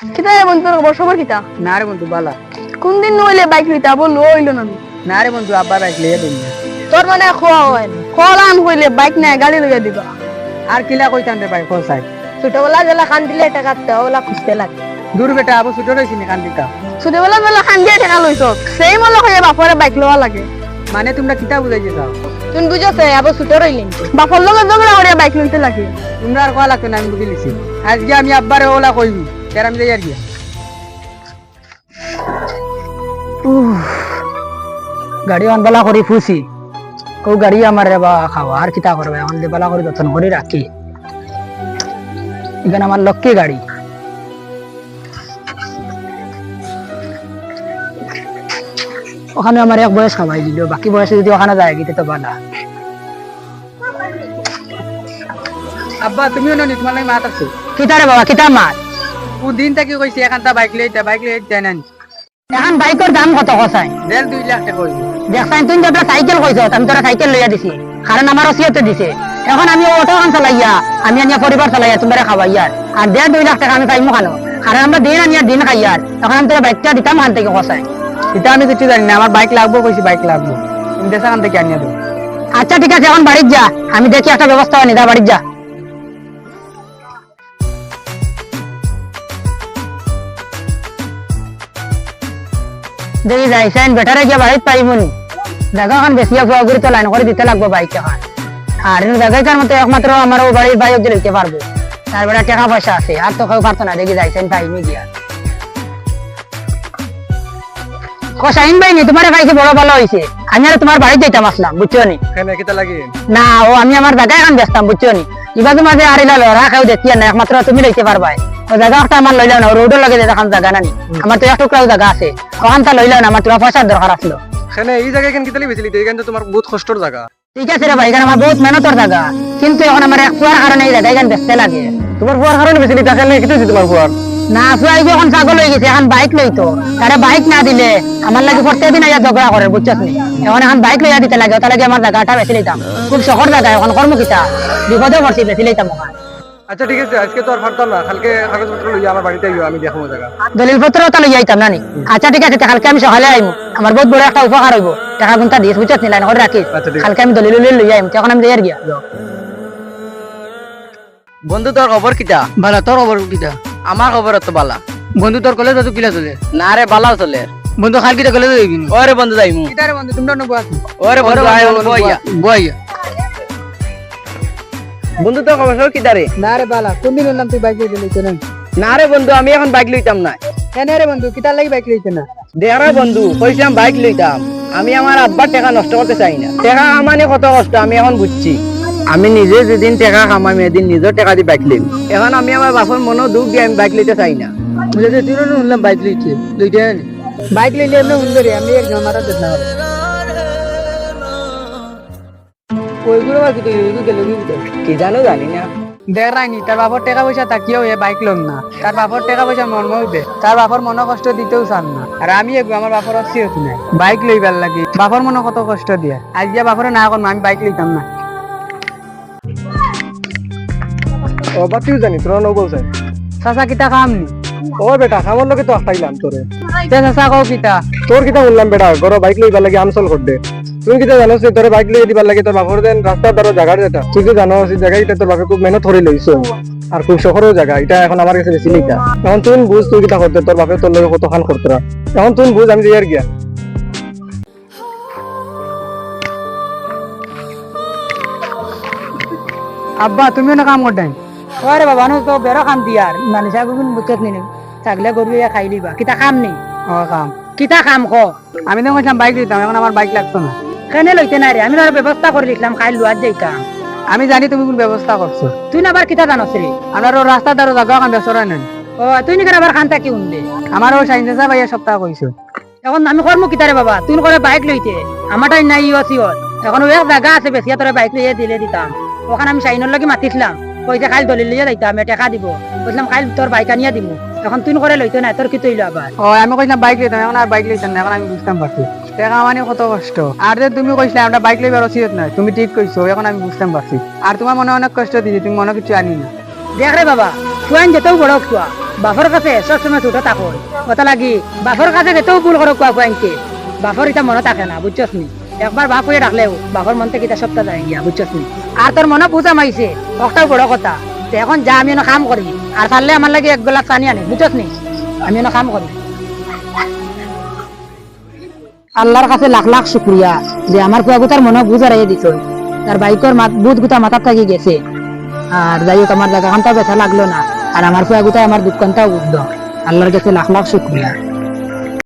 কিতা বন্ধু তোর খবর সবার কিতা? না রে বন্ধু বালা। কোন দিন নইলে বাইক লইতা বলল হইল না না? রে বন্ধু আব্বা বাইক লিয়ে দিন তোর মানে খোয়া হয় খোয়ালান হইলে বাইক নাই গাড়ি লইয়া দিবা। আর কিলা কইতাম রে ভাই খোসাই। ছোটবেলা বেলা খান দিলে টাকা ওলা খুঁজতে লাগে। দূর বেটা আবু ছুটো নি ছোটবেলা খান দিয়ে টাকা লইছ সেই মনে হয়ে বাপরে বাইক লওয়া লাগে। মানে তোমরা কিতা বুঝাইছে যাও তুই বুঝছে আবার ছোট রইলেন বাপর লগে ঝগড়া করে বাইক লইতে লাগে। তোমরা আর কোয়া লাগতো না আমি বুঝে লিছি। আজকে আমি আব্বারে ওলা কইবি। আমি যাই আর গিয়া গাড়ি অন বেলা করি ফুসি কৌ গাড়ি আমার রে বা খাওয়া আর কিতা করবে যে করে যত্ন করে রাখি এখানে আমার লক্ষ্মী গাড়ি। ওখানে আমার এক বয়স খাওয়াই দিল বাকি বয়সে যদি ওখানে যায় গিয়ে তো বালা। আব্বা তুমিও নি তোমার লাগে মাত আছে। কিতা রে বাবা কিতা মাত? ও দিন থেকে কইছি এখানটা বাইক লইতে বাইক লইতে দেয় না এখন বাইকের দাম কত কসাই? দেড় দুই লাখ টাকা হইবে দেখছাই তুই সাইকেল কইছ আমি তোরা সাইকেল লইয়া দিছি। কারণ আমার ওসিয়তে দিছে। এখন আমি অটো খান চালাইয়া আমি আনিয়া পরিবার চালাইয়া তোমরা খাওয়াইয়ার আর দেড় দুই লাখ টাকা আমি পাইমু খানো কারণ আমরা দিন আনিয়া দিন খাইয়ার এখন আমি তোরা বাইকটা দিতাম খান থেকে কসাই। এটা আমি কিছু জানি না আমার বাইক লাগবো কইছি বাইক লাগবো। তুমি দেশাখান থেকে আনিয়া দেবো আচ্ছা ঠিক আছে এখন বাড়ির যা। আমি দেখি একটা ব্যবস্থা নিদা বাড়ির যা। দেখি যাইছেন বেটারে গিয়ে বাড়িত পাইবনি জায়গা এখন বেশি ফুয়া করে তো লাইন করে দিতে লাগবো আর জায়গাটার মতো একমাত্র আমার ও বাড়ির বাইক লইতে পারব তার বেটা টাকা পয়সা আছে আর তো কেউ পারতো না দেখি যাইছেন পাইনি গিয়া কসাইন ভাই তোমার বড় ভালো হয়েছে আমি আর তোমার বাড়ি যাইতাম আসলাম বুঝছ নি? না ও আমি আমার জায়গা এখন ব্যস্তাম বুঝছ নি? এবার তোমার যে আর ইলা লড়া দেখি না একমাত্র তুমি লইতে পারবাই জায়গা একটা আমার লইলাও না রোডের লগে দেখান জায়গা নানি আমার তো এক টুকরাও জায়গা আছে। ওখান তা লইলাও না আমার তোমার পয়সার দরকার আসলো এখানে এই জায়গায় কেন কিতালি বেছিলি এখানে তো তোমার বহুত কষ্টর জায়গা ঠিক আছে রে ভাই এখানে আমার বহুত মেহনতর জায়গা কিন্তু এখন আমার এক পুয়ার কারণে এই জায়গা এখানে দেখতে লাগে? তোমার ফুয়ার কারণে বেছিলি হইছে তোমার ফুয়ার না ফুয়াই যে এখন ছাগল হয়ে গেছে এখন বাইক লইতো তারা বাইক না দিলে আমার লাগে প্রত্যেক দিন আইয়া ঝগড়া করে বুঝছিস নি? এখন এখন বাইক লইয়া দিতে লাগে তার লাগে আমার জায়গাটা বেশি লইতাম খুব শহর জায়গা এখন কর্মকিতা বিপদে পড়ছি বেশি লইতাম ওখানে আচ্ছা ঠিক আছে আজকে তো আর পারতাম না। কালকে কাগজপত্র লইয়া আমার বাড়িতে আইও আমি দেখো জায়গা দলিল পত্র তো লইয়া আইতাম নানি। আচ্ছা ঠিক আছে কালকে আমি সকালে আইমু। আমার বহুত বড় একটা উপকার হইব। টাকা গুনটা দিস বুঝছিস নি লাইন করে রাখিস। আচ্ছা। কালকে আমি দলিল লইয়া আইমু তখন আমি যাই গিয়া। বন্ধু তোর খবর কিতা ভালো তোর খবর কিটা? আমার খবর তো বালা। বন্ধু তোর কলেজ তো কিলা চলে? না রে বালা চলে। বন্ধু খাল কিটা কলেজ যাইবি ওরে বন্ধু যাইমু। কিতা রে বন্ধু তোমরা নবো ওরে বন্ধু, আয় বইয়া। বইয়া। বন্ধু তোর খবর সব কিতা রে না রে বালা কোন দিন হলাম তুই বাইক লইতে লইতে না না রে বন্ধু আমি এখন বাইক লইতাম না। কেন রে বন্ধু কিটার লাগি বাইক লইতে না? দেখারে বন্ধু কইছিলাম বাইক লইতাম আমি আমার আব্বার টাকা নষ্ট করতে চাই না। টাকা কামানি কত কষ্ট আমি এখন বুঝছি। আমি নিজে যেদিন টাকা কামাই এদিন নিজের টাকা দিয়ে বাইক লইম এখন আমি আমার বাপের মনও দুঃখ দিয়ে আমি বাইক লইতে চাই না। বুঝে তুই শুনলাম বাইক লইতে লইতে বাইক লইলে এমনি সুন্দর আমি এক মারা দেখ না ওইগুলো আর কি তুই গেল কি জানো জানি না। দেখ রাইনি তার বাপর টাকা পয়সা তাকিয়েও এ বাইক লোন না। তার বাপর টাকা পয়সা তার বাপর মনে কষ্ট দিতেও চান না। আর আমি এগো আমার বাপর বাইক লইবার লাগে। বাপর মনে কত কষ্ট দিয়ে। আজ গিয়া বাপরে না এখন আমি বাইক লইতাম না। ও বাতিও জানি তোরা নৌ বলছে চাচা কিতা কাম নি? ও বেটা আমার লগে তো আসাইলাম তোরে চাচা কও কিতা। তোর কিতা বললাম বেটা ঘর বাইক লইবার লাগে আমসল করতে তুই কিতা জানোস যে তোরে বাইক লইয়া দিবার লাগে তোর বাপর দেন রাস্তার দ্বারা জায়গার যেটা তুই জানো সেই জায়গা এটা তোর বাপে খুব মেহনত করে লইছো আর খুব শহরেও জায়গা এটা এখন আমার কাছে বেশি লিখা এখন তুই বুঝ তুই কিতা করতে তোর বাপে তোর লগে কত খান করতে এখন তুই বুঝ আমি যাই আর গিয়া। আব্বা তুমিও না কাম করতেন ওরে বাবা নো তো বেরো কাম দিয়ার মানে সাগুন বুঝত নি ছাগলে গরু ইয়া খাই লিবা কিতা কাম নেই ও কাম কিতা কাম ক? আমি তো বাইক লইতাম এখন আমার বাইক লাগতো না কেনে লইতে না রে? আমি ধর ব্যবস্থা করে লিখলাম খাই লুয়ার যাইতাম আমি জানি তুমি কোন ব্যবস্থা করছ তুই না আবার কিতা জানস রে আমার রাস্তা দ্বারা জায়গা কাম বেসরা নেন ও তুই নাকি আবার খানটা কি উনলে? আমার ও সাইন্সা ভাইয়া সপ্তাহ কইছো এখন আমি কর্ম কিতারে বাবা? তুই করে বাইক লইতে আমারটাই নাই আছি ওর। এখন ও এক জায়গা আছে বেশি তোরা বাইক লইয়ে দিলে দিতাম। ওখানে আমি সাইনের লগে মাতিছিলাম কইতে খাইল দলিল লইয়া যাইতাম আমি টাকা দিব। বলছিলাম খাইল তোর বাইক আনিয়া দিব এখন তুই করে লইতে না তোর কি তৈল আবার ও আমি কইছিলাম বাইক লইতাম এখন আর বাইক লইতাম না এখন আমি বুঝতাম পারছি টাকা মানে কত কষ্ট। আর যে তুমি কইছিলে আমরা বাইক লইবার অসিয়ত নাই, তুমি ঠিক কইছো এখন আমি বুঝতাম পারছি। আর তোমার মনে অনেক কষ্ট দিছি, তুমি মনে কিছু আনি না দেখ রে বাবা তুই যেতেও বড় তুয়া বাফর কাছে সবসময় ছোট থাকুন কথা লাগি বাফর কাছে যেতেও ভুল করো কুয়া কুয়াইকে বাফর এটা মনে থাকে না, বুঝছস নি? একবার বাপ হয়ে ডাকলেও বাফর মন থেকে এটা সপ্তাহ যায় গিয়া, বুঝছস নি? আর তোর মনে পূজা মাইছে একটাও বড় কথা এখন যা, আমি কাম করি আর পারলে আমার লাগে এক গোলাপ পানি আনি বুঝছস নি? আমি কাম করি আল্লাহর কাছে লাখ লাখ শুক্রিয়া যে আমার কুয়াগুতার মনে বুঝা দিত তার বাইকর বুধ গুতা মাথার থাকি গেছে। আর যাই হোক আমার জায়গাখানটাও ব্যথা লাগল না। আর আমার কুয়াগুতায় আমার দুঃখটাও বুঝলো আল্লাহর কাছে লাখ লাখ শুক্রিয়া